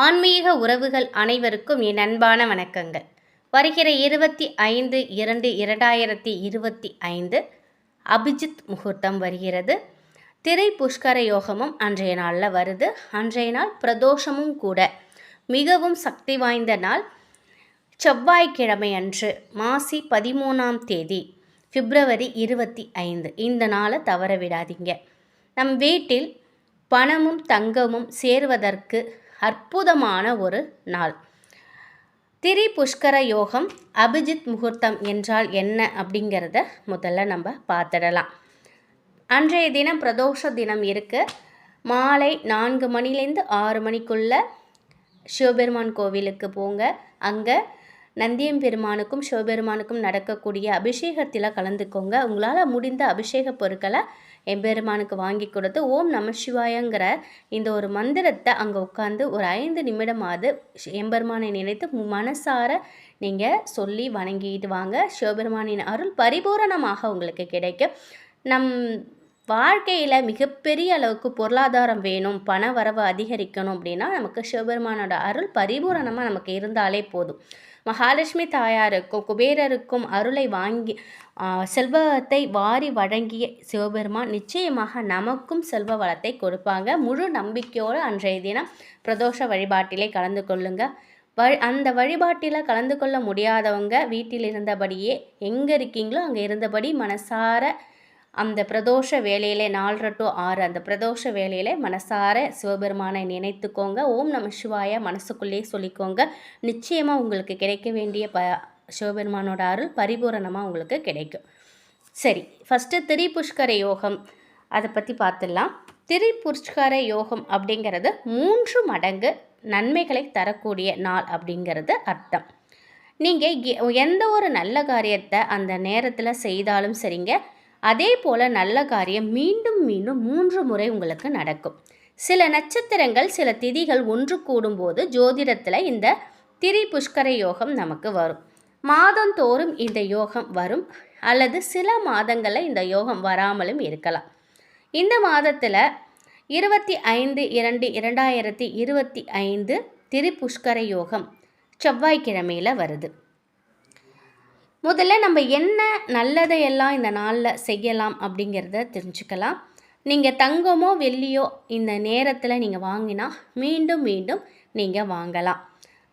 ஆன்மீக உறவுகள் அனைவருக்கும் என் அன்பான வணக்கங்கள். வருகிற இருபத்தி ஐந்து இரண்டு இரண்டாயிரத்தி இருபத்தி ஐந்து அபிஜித் முகூர்த்தம் வருகிறது. திரை புஷ்கர யோகமும் அன்றைய நாளில் வருது. அன்றைய நாள் பிரதோஷமும் கூட மிகவும் சக்தி வாய்ந்த நாள். செவ்வாய்க்கிழமை அன்று மாசி பதிமூணாம் தேதி பிப்ரவரி இருபத்தி ஐந்து. இந்த நாளை தவற விடாதீங்க. நம் வீட்டில் பணமும் தங்கமும் சேர்வதற்கு அற்புதமான ஒரு நாள். திரி புஷ்கர யோகம் அபிஜித் முகூர்த்தம் என்றால் என்ன அப்படிங்கிறத முதல்ல நம்ம பார்த்துடலாம். அன்றைய தினம் பிரதோஷ தினம் இருக்கு. மாலை நான்கு மணிலேருந்து ஆறு மணிக்குள்ளே சிவபெருமான் கோவிலுக்கு போங்க. அங்கே நந்தியம் பெருமானுக்கும் சிவபெருமானுக்கும் நடக்கக்கூடிய அபிஷேகத்தில் கலந்துக்கோங்க. உங்களால் முடிந்த அபிஷேக பொருட்களை எம்பெருமானுக்கு வாங்கி கொடுத்து ஓம் நம சிவாயங்கிற இந்த ஒரு மந்திரத்தை அங்கே உட்காந்து ஒரு ஐந்து நிமிடமாவது எம்பெருமானை நினைத்து மனசார நீங்கள் சொல்லி வணங்கிட்டு வாங்க. சிவபெருமானின் அருள் பரிபூரணமாக உங்களுக்கு கிடைக்கும். நம் வாழ்க்கையில் மிகப்பெரிய அளவுக்கு பொருளாதாரம் வேணும் பண வரவு அதிகரிக்கணும் அப்படின்னா நமக்கு சிவபெருமானோட அருள் பரிபூரணமாக நமக்கு இருந்தாலே போதும். மகாலட்சுமி தாயாருக்கும் குபேரருக்கும் அருளை வாங்கி செல்வத்தை வாரி வழங்கிய சிவபெருமான் நிச்சயமாக நமக்கும் செல்வ வளத்தை கொடுப்பாங்க. முழு நம்பிக்கையோடு அன்றைய தினம் பிரதோஷ வழிபாட்டிலே கலந்து கொள்ளுங்கள் வழி அந்த வழிபாட்டில் கலந்து கொள்ள முடியாதவங்க வீட்டில் இருந்தபடியே எங்கே இருக்கீங்களோ அங்கே இருந்தபடி மனசார அந்த பிரதோஷ வேலையிலே நாலரை டு ஆறு அந்த பிரதோஷ வேலையிலே மனசார சிவபெருமானை நினைத்துக்கோங்க. ஓம் நம சிவாய மனசுக்குள்ளேயே சொல்லிக்கோங்க. நிச்சயமாக உங்களுக்கு கிடைக்க வேண்டிய ப சிவபெருமானோட அருள் பரிபூரணமாக உங்களுக்கு கிடைக்கும். சரி ஃபஸ்ட்டு திரிபுஷ்கர யோகம். அதை பற்றி பார்த்துடலாம் திரிபுஷ்கர யோகம் அப்படிங்கிறது மூன்று மடங்கு நன்மைகளை தரக்கூடிய நாள் அப்படிங்கிறது அர்த்தம். நீங்கள் எந்த ஒரு நல்ல காரியத்தை அந்த நேரத்தில் செய்தாலும் சரிங்க. அதே போல் நல்ல காரியம் மீண்டும் மீண்டும் மூன்று முறை உங்களுக்கு நடக்கும். சில நட்சத்திரங்கள் சில திதிகள் ஒன்று கூடும்போது ஜோதிடத்தில் இந்த திரி புஷ்கர யோகம் நமக்கு வரும். மாதந்தோறும் இந்த யோகம் வரும் அல்லது சில மாதங்களில் இந்த யோகம் வராமலும் இருக்கலாம். இந்த மாதத்தில் இருபத்தி ஐந்து இரண்டு இரண்டாயிரத்தி இருபத்தி ஐந்து திரிபுஷ்கர யோகம் செவ்வாய்க்கிழமையில் வருது. முதல்ல நம்ம என்ன நல்லதையெல்லாம் இந்த நாளில் செய்யலாம் அப்படிங்கிறத தெரிஞ்சுக்கலாம். நீங்கள் தங்கமோ வெள்ளியோ இந்த நேரத்தில் நீங்கள் வாங்கினா மீண்டும் மீண்டும் நீங்கள் வாங்கலாம்.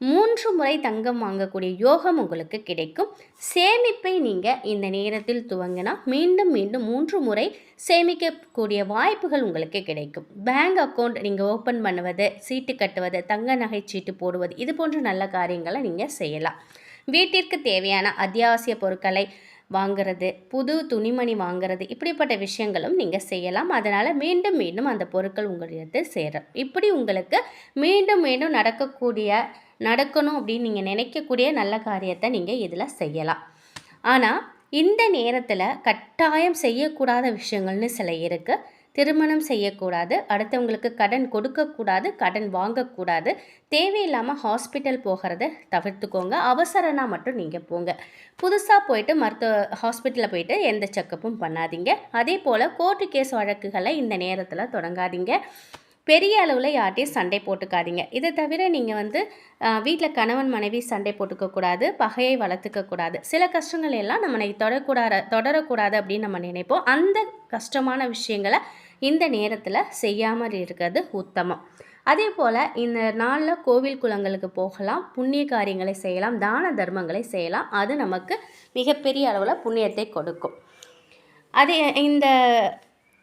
மூன்று முறை தங்கம் வாங்கக்கூடிய யோகம் உங்களுக்கு கிடைக்கும். சேமிப்பை நீங்கள் இந்த நேரத்தில் துவங்கினா மீண்டும் மீண்டும் மூன்று முறை சேமிக்கக்கூடிய வாய்ப்புகள் உங்களுக்கு கிடைக்கும். பேங்க் அக்கௌண்ட் நீங்கள் ஓப்பன் பண்ணுவது சீட்டு கட்டுவது தங்க நகை சீட்டு போடுவது இது போன்ற நல்ல காரியங்களை நீங்கள் செய்யலாம். வீட்டிற்கு தேவையான அத்தியாவசிய பொருட்களை வாங்கிறது புது துணிமணி வாங்கிறது இப்படிப்பட்ட விஷயங்களும் நீங்கள் செய்யலாம். அதனால் மீண்டும் மீண்டும் அந்த பொருட்கள் உங்களிடத்து சேரும் இப்படி உங்களுக்கு மீண்டும் மீண்டும் நடக்கக்கூடிய நடக்கணும் அப்படின்னு நீங்கள் நினைக்கக்கூடிய நல்ல காரியத்தை நீங்கள் இதில் செய்யலாம். ஆனால் இந்த நேரத்தில் கட்டாயம் செய்யக்கூடாத விஷயங்கள்னு சில இருக்குது திருமணம் செய்யக்கூடாது அடுத்தவங்களுக்கு கடன் கொடுக்கக்கூடாது கடன் வாங்கக்கூடாது. தேவையில்லாமல் ஹாஸ்பிட்டல் போகிறத தவிர்த்துக்கோங்க. அவசரனா மட்டும் நீங்கள் போங்க. புதுசாக போயிட்டு மருத்துவ ஹாஸ்பிட்டலில் போயிட்டு எந்த செக்கப்பும் பண்ணாதீங்க. அதே போல் கோர்ட்டு கேஸ் வழக்குகளை இந்த நேரத்தில் தொடங்காதீங்க. பெரிய அளவில் யார்ட்டையும் சண்டை போட்டுக்காதீங்க. இதை தவிர நீங்கள் வந்து வீட்டில் கணவன் மனைவி சண்டை போட்டுக்கக்கூடாது பகையை வளர்த்துக்கக்கூடாது சில கஷ்டங்கள் எல்லாம் நம்ம தொடக்கூடாத தொடரக்கூடாது அப்படின்னு நம்ம நினைப்போம். அந்த கஷ்டமான விஷயங்களை இந்த நேரத்தில் செய்யாமல் இருக்கிறது உத்தமம். அதே போல் இந்த நாளில் கோவில் குளங்களுக்கு போகலாம் புண்ணிய காரியங்களை செய்யலாம் தான தர்மங்களை செய்யலாம். அது நமக்கு மிகப்பெரிய அளவில் புண்ணியத்தை கொடுக்கும். அதே இந்த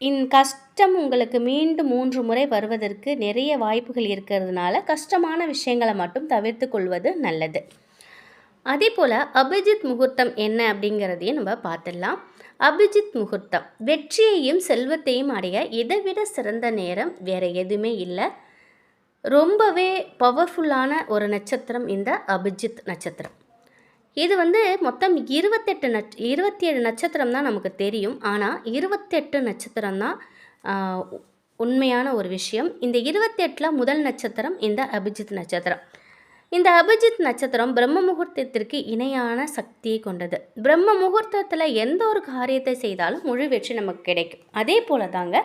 இன் கஷ்டம் உங்களுக்கு மீண்டும் மூன்று முறை வருவதற்கு நிறைய வாய்ப்புகள் இருக்கிறதுனால கஷ்டமான விஷயங்களை மட்டும் தவிர்த்து கொள்வது நல்லது. அதே போல் அபிஜித் முகூர்த்தம் என்ன அப்படிங்கிறதையும் நம்ம பார்த்துடலாம். அபிஜித் முகூர்த்தம். வெற்றியையும் செல்வத்தையும் அடைய இதை விட சிறந்த நேரம் வேறு எதுவுமே இல்லை. ரொம்பவே பவர்ஃபுல்லான ஒரு நட்சத்திரம் இந்த அபிஜித் நட்சத்திரம். இது வந்து மொத்தம் இருபத்தெட்டு நட்ச இருபத்தி ஏழு நட்சத்திரம் தான் நமக்கு தெரியும். ஆனால் இருபத்தெட்டு நட்சத்திரம் தான் உண்மையான ஒரு விஷயம். இந்த இருபத்தெட்டில் முதல் நட்சத்திரம் இந்த அபிஜித் நட்சத்திரம். இந்த அபிஜித் நட்சத்திரம் பிரம்ம முகூர்த்தத்திற்கு இணையான சக்தியை கொண்டது. பிரம்ம முகூர்த்தத்தில் எந்த ஒரு காரியத்தை செய்தாலும் முழு வெற்றி நமக்கு கிடைக்கும். அதே போல தாங்க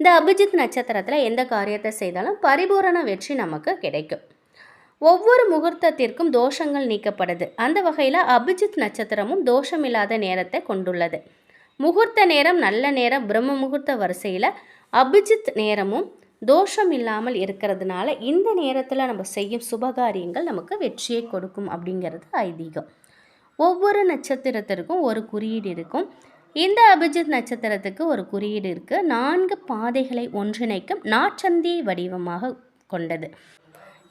இந்த அபிஜித் நட்சத்திரத்தில் எந்த காரியத்தை செய்தாலும் பரிபூரண வெற்றி நமக்கு கிடைக்கும். ஒவ்வொரு முகூர்த்தத்திற்கும் தோஷங்கள் நீக்கப்படுது அந்த வகையில் அபிஜித் நட்சத்திரமும் தோஷமில்லாத நேரத்தை கொண்டுள்ளது. முகூர்த்த நேரம் நல்ல நேரம் பிரம்ம முகூர்த்த வரிசையில் அபிஜித் நேரமும் தோஷம் இல்லாமல் இருக்கிறதுனால இந்த நேரத்தில் நம்ம செய்யும் சுபகாரியங்கள் நமக்கு வெற்றியை கொடுக்கும் அப்படிங்கிறது ஐதீகம். ஒவ்வொரு நட்சத்திரத்திற்கும் ஒரு குறியீடு இருக்கும். இந்த அபிஜித் நட்சத்திரத்துக்கு ஒரு குறியீடு இருக்குது நான்கு பாதைகளை ஒன்றிணைக்கும் நாச்சந்தி வடிவமாக கொண்டது.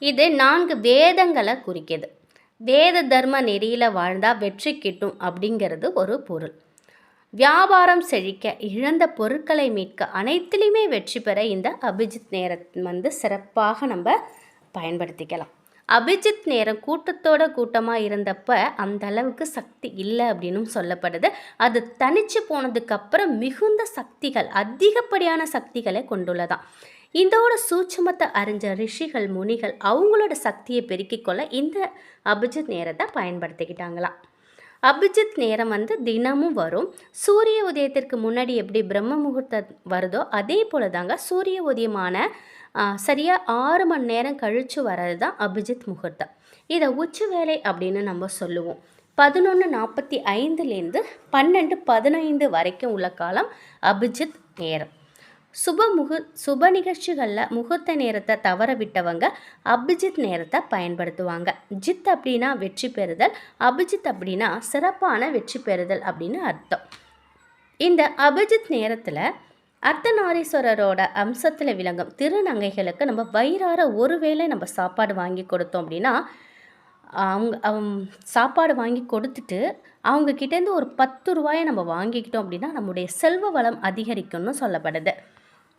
இது நான்கு வேதங்களை குறிக்கிது. வேத தர்ம நெறியில் வாழ்ந்தால் வெற்றி கிட்டும் அப்படிங்கிறது ஒரு பொருள். வியாபாரம் செழிக்க இழந்த பொருட்களை மீட்க அனைத்திலையுமே வெற்றி பெற இந்த அபிஜித் நேரம் வந்து சிறப்பாக நம்ம பயன்படுத்திக்கலாம். அபிஜித் நேரம் கூட்டத்தோட கூட்டமாக இருந்தப்ப அந்த அளவுக்கு சக்தி இல்லை அப்படின்னும் சொல்லப்படுது. அது தனிச்சு போனதுக்கப்புறம் மிகுந்த சக்திகள் அதிகப்படியான சக்திகளை கொண்டுள்ளதான் இதோட சூட்சமத்தை அறிஞ்ச ரிஷிகள் முனிகள் அவங்களோட சக்தியை பெருக்கிக் கொள்ள இந்த அபிஜித் நேரத்தை பயன்படுத்திக்கிட்டாங்களாம். அபிஜித் நேரம் வந்து தினமும் வரும். சூரிய உதயத்திற்கு முன்னாடி எப்படி பிரம்ம முகூர்த்தம் வருதோ அதே போல தாங்க சூரிய உதயமான சரியாக ஆறு மணி நேரம் கழித்து வர்றது தான் அபிஜித் முகூர்த்தம். இதை உச்சி வேலை அப்படின்னு நம்ம சொல்லுவோம். பதினொன்று நாற்பத்தி ஐந்துலேருந்து பன்னெண்டு பதினைந்து வரைக்கும் உள்ள காலம் அபிஜித் நேரம். சுப முகு சுப நிகழ்ச்சிகளில் முகூர்த்த நேரத்தை தவற விட்டவங்க அபிஜித் நேரத்தை பயன்படுத்துவாங்க. ஜித் அப்படின்னா வெற்றி பெறுதல் அபிஜித் அப்படின்னா சிறப்பான வெற்றி பெறுதல் அப்படின்னு அர்த்தம். இந்த அபிஜித் நேரத்தில் அர்த்தநாரீஸ்வரரோட அம்சத்தில் விளங்கும் திருநங்கைகளுக்கு நம்ம வயிறார ஒருவேளை நம்ம சாப்பாடு வாங்கி கொடுத்தோம் அப்படின்னா அவங்க சாப்பாடு வாங்கி கொடுத்துட்டு அவங்க கிட்டேருந்து ஒரு பத்து ரூபாயை நம்ம வாங்கிக்கிட்டோம் அப்படின்னா நம்முடைய செல்வ வளம் அதிகரிக்கும்னு சொல்லப்படுது.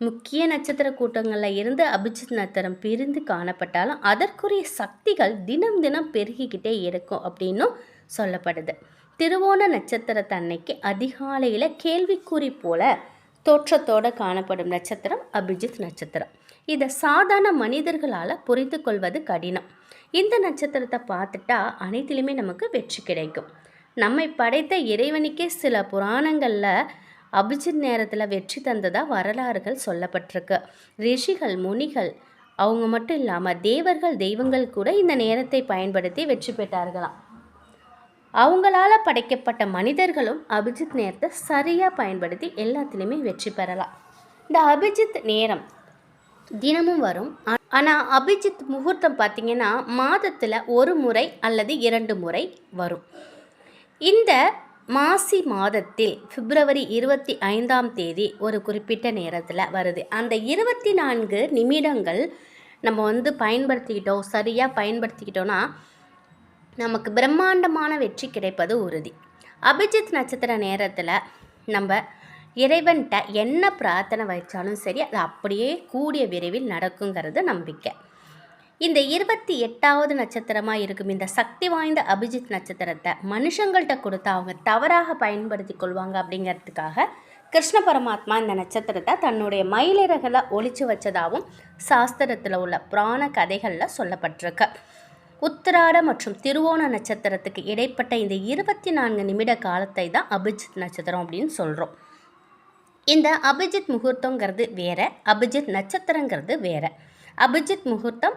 முக்கிய நட்சத்திர கூட்டங்களில் இருந்து அபிஜித் நட்சத்திரம் பிரிந்து காணப்பட்டாலும் அதற்குரிய சக்திகள் தினம் தினம் பெருகிக்கிட்டே இருக்கும் அப்படின்னும் சொல்லப்படுது. திருவோண நட்சத்திரத்தன்னைக்கு அதிகாலையில் கேள்விக்குறி போல தோற்றத்தோடு காணப்படும் நட்சத்திரம் அபிஜித் நட்சத்திரம். இதை சாதாரண மனிதர்களால் புரிந்து கொள்வது கடினம். இந்த நட்சத்திரத்தை பார்த்துட்டா அனைத்திலுமே நமக்கு வெற்றி கிடைக்கும். நம்மை படைத்த இறைவனுக்கே சில புராணங்களில் அபிஜித் நேரத்தில் வெற்றி தந்ததாக வரலாறுகள் சொல்லப்பட்டிருக்கு. ரிஷிகள் முனிகள் அவங்க மட்டும் இல்லாமல் தேவர்கள் தெய்வங்கள் கூட இந்த நேரத்தை பயன்படுத்தி வெற்றி பெற்றார்களாம். அவங்களால படைக்கப்பட்ட மனிதர்களும் அபிஜித் நேரத்தை சரியாக பயன்படுத்தி எல்லாத்துலேயுமே வெற்றி பெறலாம். இந்த அபிஜித் நேரம் தினமும் வரும். ஆனால் அபிஜித் முகூர்த்தம் பார்த்திங்கன்னா மாதத்தில் ஒரு முறை அல்லது இரண்டு முறை வரும். இந்த மாசி மாதத்தில் பிப்ரவரி இருபத்தி ஐந்தாம் தேதி ஒரு குறிப்பிட்ட நேரத்தில் வருது. அந்த இருபத்தி நான்கு நிமிடங்கள் நம்ம வந்து பயன்படுத்திக்கிட்டோம் சரியாக பயன்படுத்திக்கிட்டோன்னா நமக்கு பிரம்மாண்டமான வெற்றி கிடைப்பது உறுதி. அபிஜித் நட்சத்திர நேரத்தில் நம்ம இறைவன்கிட்ட என்ன பிரார்த்தனை வைச்சாலும் சரி அது அப்படியே கூடிய விரைவில் நடக்குங்கிறது நம்பிக்கை. இந்த இருபத்தி எட்டாவது நட்சத்திரமாக இருக்கும். இந்த சக்தி வாய்ந்த அபிஜித் நட்சத்திரத்தை மனுஷங்கள்கிட்ட கொடுத்து அவங்க தவறாக பயன்படுத்தி கொள்வாங்க அப்படிங்கிறதுக்காக கிருஷ்ண பரமாத்மா இந்த நட்சத்திரத்தை தன்னுடைய மயிலிறகளை ஒழிச்சு வச்சதாகவும் சாஸ்திரத்தில் உள்ள புராண கதைகளில் சொல்லப்பட்டிருக்கு. உத்திராட மற்றும் திருவோண நட்சத்திரத்துக்கு இடைப்பட்ட இந்த இருபத்தி நான்கு நிமிட காலத்தை தான் அபிஜித் நட்சத்திரம் அப்படின்னு சொல்கிறோம் இந்த அபிஜித் முகூர்த்தங்கிறது வேற அபிஜித் நட்சத்திரங்கிறது வேற. அபிஜித் முகூர்த்தம்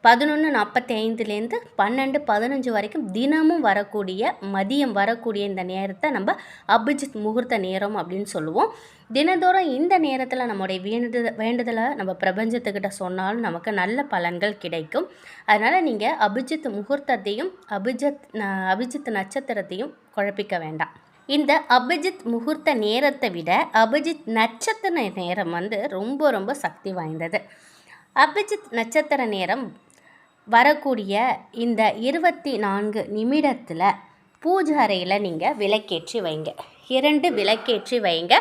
பதினொன்று நாற்பத்தி ஐந்துலேருந்து பன்னெண்டு பதினஞ்சு வரைக்கும் தினமும் வரக்கூடிய மதியம் வரக்கூடிய இந்த நேரத்தை நம்ம அபிஜித் முகூர்த்த நேரம் அப்படின்னு சொல்லுவோம். தினந்தோறும் இந்த நேரத்தில் நம்முடைய வேண்டுத வேண்டுதலை நம்ம பிரபஞ்சத்துக்கிட்ட சொன்னாலும் நமக்கு நல்ல பலன்கள் கிடைக்கும். அதனால் நீங்கள் அபிஜித் முகூர்த்தத்தையும் அபிஜித் அபிஜித் நட்சத்திரத்தையும் குழப்பிக்க வேண்டாம். இந்த அபிஜித் முகூர்த்த நேரத்தை விட அபிஜித் நட்சத்திர நேரம் வந்து ரொம்ப ரொம்ப சக்தி வாய்ந்தது. அபிஜித் நட்சத்திர நேரம் வரக்கூடிய இந்த இருபத்தி நான்கு நிமிடத்தில் பூஜை அறையில் நீங்கள் விளக்கேற்றி வைங்க. இரண்டு விளக்கேற்றி வைங்க.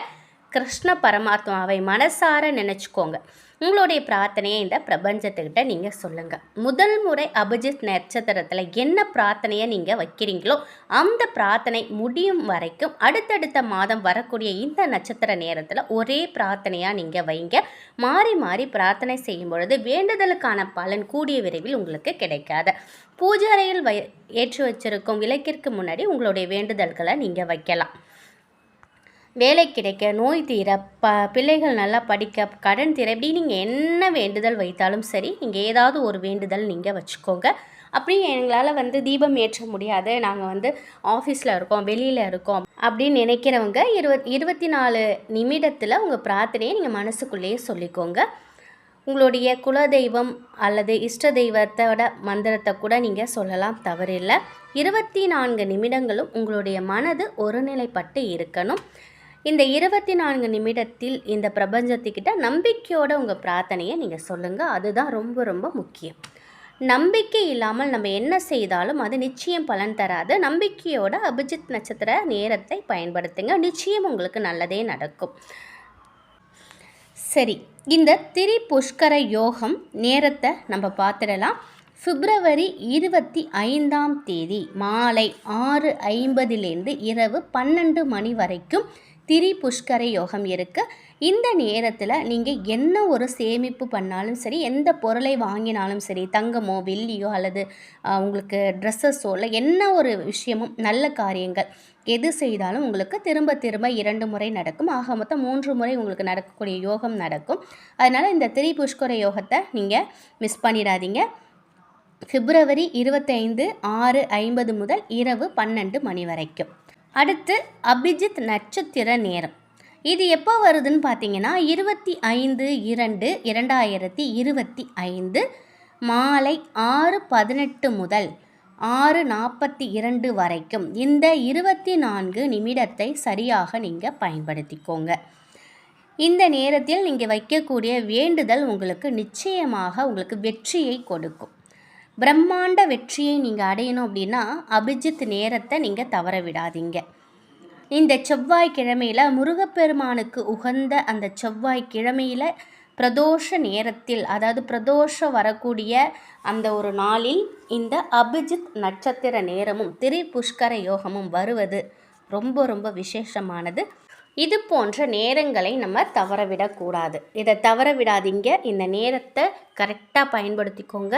கிருஷ்ண பரமாத்மாவை மனசார நினச்சிக்கோங்க. உங்களுடைய பிரார்த்தனையை இந்த பிரபஞ்சத்துக்கிட்ட நீங்கள் சொல்லுங்கள் முதல் முறை அபிஜித் நட்சத்திரத்தில் என்ன பிரார்த்தனையை நீங்கள் வைக்கிறீங்களோ அந்த பிரார்த்தனை முடியும் வரைக்கும் அடுத்தடுத்த மாதம் வரக்கூடிய இந்த நட்சத்திர நேரத்தில் ஒரே பிரார்த்தனையாக நீங்கள் வைங்க. மாறி மாறி பிரார்த்தனை செய்யும் பொழுது வேண்டுதலுக்கான பலன் கூடிய விரைவில் உங்களுக்கு கிடைக்காது. பூஜை அறையில் வை ஏற்றி வச்சிருக்கும் விளக்கிற்கு முன்னாடி உங்களுடைய வேண்டுதல்களை நீங்கள் வைக்கலாம். வேலை கிடைக்க நோய் தீர ப பிள்ளைகள் நல்லா படிக்க கடன் தீர இப்படி நீங்கள் என்ன வேண்டுதல் வைத்தாலும் சரி நீங்கள் ஏதாவது ஒரு வேண்டுதல் நீங்கள் வச்சுக்கோங்க. அப்படியும் எங்களால் வந்து தீபம் ஏற்ற முடியாது. நாங்கள் வந்து ஆஃபீஸில் இருக்கோம் வெளியில் இருக்கோம் அப்படின்னு நினைக்கிறவங்க இருபத் இருபத்தி நாலு நிமிடத்தில் உங்கள் பிரார்த்தனையை நீங்கள் மனசுக்குள்ளேயே சொல்லிக்கோங்க. உங்களுடைய குலதெய்வம் அல்லது இஷ்ட தெய்வத்தோட மந்திரத்தை கூட நீங்கள் சொல்லலாம் தவறில்லை. இருபத்தி நான்கு நிமிடங்களும் உங்களுடைய மனது ஒருநிலைப்பட்டு இருக்கணும். இந்த இருபத்தி நான்கு நிமிடத்தில் இந்த பிரபஞ்சத்துக்கிட்ட நம்பிக்கையோட உங்கள் பிரார்த்தனையை நீங்கள் சொல்லுங்கள் அதுதான் ரொம்ப ரொம்ப முக்கியம். நம்பிக்கை இல்லாமல் நம்ம என்ன செய்தாலும் அது நிச்சயம் பலன் தராது. நம்பிக்கையோட அபிஜித் நட்சத்திர நேரத்தை பயன்படுத்துங்க. நிச்சயம் உங்களுக்கு நல்லதே நடக்கும். சரி இந்த திரி புஷ்கர யோகம் நேரத்தை நம்ம பார்த்துடலாம். பிப்ரவரி இருபத்தி ஐந்தாம் தேதி மாலை ஆறு ஐம்பதிலேருந்து இரவு பன்னெண்டு மணி வரைக்கும் திரி புஷ்கர யோகம் இருக்குது இந்த நேரத்தில் நீங்கள் என்ன ஒரு சேமிப்பு பண்ணாலும் சரி எந்த பொருளை வாங்கினாலும் சரி தங்கமோ வெள்ளியோ அல்லது உங்களுக்கு ட்ரெஸ்ஸஸோ இல்லை என்ன ஒரு விஷயமும் நல்ல காரியங்கள் எது செய்தாலும் உங்களுக்கு திரும்ப திரும்ப இரண்டு முறை நடக்கும். ஆக மொத்தம் மூன்று முறை உங்களுக்கு நடக்கக்கூடிய யோகம் நடக்கும். அதனால் இந்த திரி புஷ்கர யோகத்தை நீங்கள் மிஸ் பண்ணிடாதீங்க. பிப்ரவரி இருபத்தைந்து ஆறு ஐம்பது முதல் இரவு பன்னெண்டு மணி வரைக்கும். அடுத்து அபிஜித் நட்சத்திர நேரம். இது எப்போ வருதுன்னு பார்த்தீங்கன்னா இருபத்தி ஐந்து இரண்டு இரண்டாயிரத்தி இருபத்தி ஐந்து மாலை ஆறு பதினெட்டு முதல் ஆறு நாற்பத்தி இரண்டு வரைக்கும். இந்த இருபத்தி நான்கு நிமிடத்தை சரியாக நீங்கள் பயன்படுத்திக்கோங்க. இந்த நேரத்தில் நீங்கள் வைக்கக்கூடிய வேண்டுதல் உங்களுக்கு நிச்சயமாக உங்களுக்கு வெற்றியை கொடுக்கும். பிரம்மாண்ட வெற்றியை நீங்கள் அடையணும் அப்படின்னா அபிஜித் நேரத்தை நீங்கள் தவற விடாதீங்க. இந்த செவ்வாய்க்கிழமையில் முருகப்பெருமானுக்கு உகந்த அந்த செவ்வாய்க்கிழமையில் பிரதோஷ நேரத்தில் அதாவது பிரதோஷம் வரக்கூடிய அந்த ஒரு நாளில் இந்த அபிஜித் நட்சத்திர நேரமும் திரி புஷ்கர யோகமும் வருவது ரொம்ப ரொம்ப விசேஷமானது. இது போன்ற நேரங்களை நம்ம தவறவிடக்கூடாது. இதை தவற விடாதீங்க இந்த நேரத்தை கரெக்டாக பயன்படுத்திக்கோங்க.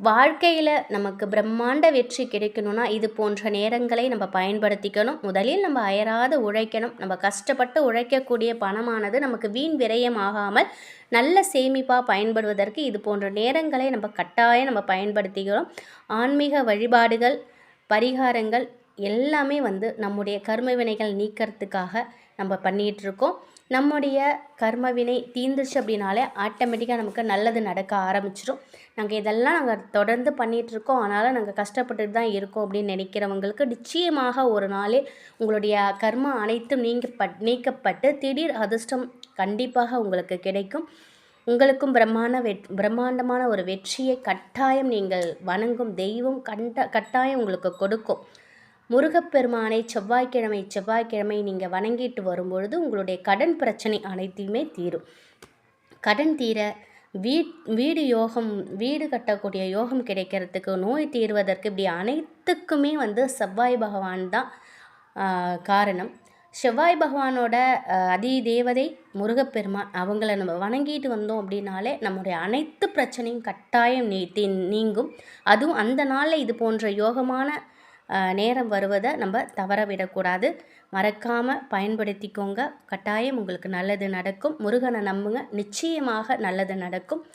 வாழ்க்கையில் நமக்கு பிரம்மாண்ட வெற்றி கிடைக்கணும்னா இது போன்ற நேரங்களை நம்ம பயன்படுத்திக்கணும். முதலில் நம்ம அயராத உழைக்கணும். நம்ம கஷ்டப்பட்டு உழைக்கக்கூடிய பணமானது நமக்கு வீண் விரயமாகாமல் நல்ல சேமிப்பாக பயன்படுவதற்கு இது போன்ற நேரங்களை நம்ம கட்டாயம் நம்ம பயன்படுத்திக்கிறோம். ஆன்மீக வழிபாடுகள் பரிகாரங்கள் எல்லாமே வந்து நம்முடைய கர்ம வினைகள் நீக்கிறதுக்காக நம்ம பண்ணிகிட்ருக்கோம் நம்முடைய கர்மவினை தீர்ந்துருச்சு அப்படின்னாலே ஆட்டோமேட்டிக்காக நமக்கு நல்லது நடக்க ஆரம்பிச்சிடும் நாங்கள் இதெல்லாம் நாங்கள் தொடர்ந்து பண்ணிகிட்ருக்கோம் அதனால் நாங்கள் கஷ்டப்பட்டுட்டு தான் இருக்கோம் அப்படின்னு நினைக்கிறவங்களுக்கு நிச்சயமாக ஒரு நாளே உங்களுடைய கர்மா அனைத்தும் நீங்க நீக்கப்பட்டு திடீர் அதிர்ஷ்டம் கண்டிப்பாக உங்களுக்கு கிடைக்கும். உங்களுக்கும் பிரம்மாண்ட வெட் பிரம்மாண்டமான ஒரு வெற்றியை கட்டாயம் நீங்கள் வணங்கும் தெய்வம் கண்ட கட்டாயம் உங்களுக்கு கொடுக்கும். முருகப்பெருமானை செவ்வாய்க்கிழமை செவ்வாய்க்கிழமை நீங்கள் வணங்கிட்டு வரும்பொழுது உங்களுடைய கடன் பிரச்சனை அனைத்தையுமே தீரும். கடன் தீர வீட் வீடு யோகம் வீடு கட்டக்கூடிய யோகம் கிடைக்கிறதுக்கு நோய் தீர்வதற்கு இப்படி அனைத்துக்குமே வந்து செவ்வாய் பகவான் தான் காரணம். செவ்வாய் பகவானோட அதி தேவதை முருகப்பெருமான் அவங்கள நம்ம வணங்கிட்டு வந்தோம் அப்படின்னாலே நம்முடைய அனைத்து பிரச்சனையும் கட்டாயம் நீ நீங்கும். அதுவும் அந்த நாளில் இது போன்ற யோகமான நேரம் வருவதை நம்ம தவற விடக்கூடாது. மறக்காமல் பயன்படுத்திக்கோங்க. கட்டாயம் உங்களுக்கு நல்லது நடக்கும். முருகனை நம்புங்க. நிச்சயமாக நல்லது நடக்கும்.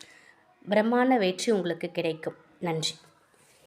பிரம்மாண்ட வெற்றி உங்களுக்கு கிடைக்கும். நன்றி.